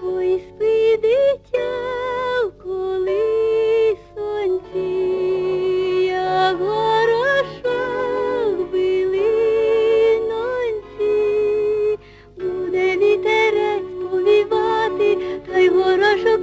Ой, спи, дитя, в колисонці, як горошок билинонці. Буде вітерець повівати, та й горошок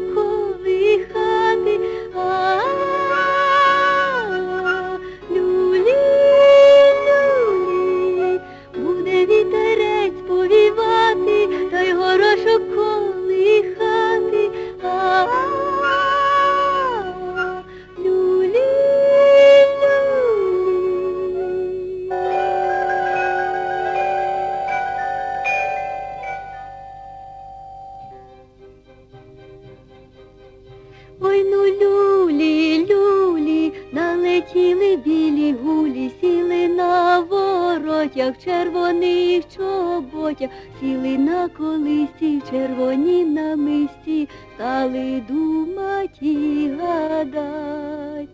налетіли білі гулі, сіли на воротях, червоних чоботях, сіли на колисі, червоні червоні намисті, стали думать і гадать,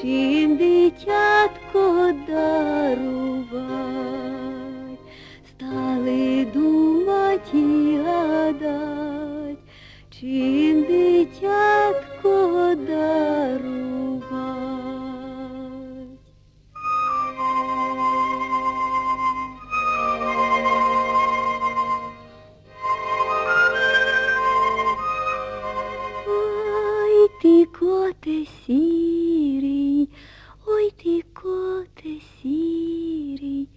чим дитятко дарувать. коте сірий, ой ти коте сірий,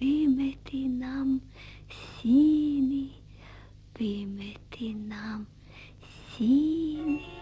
вимети нам сіни, вимети нам сіни.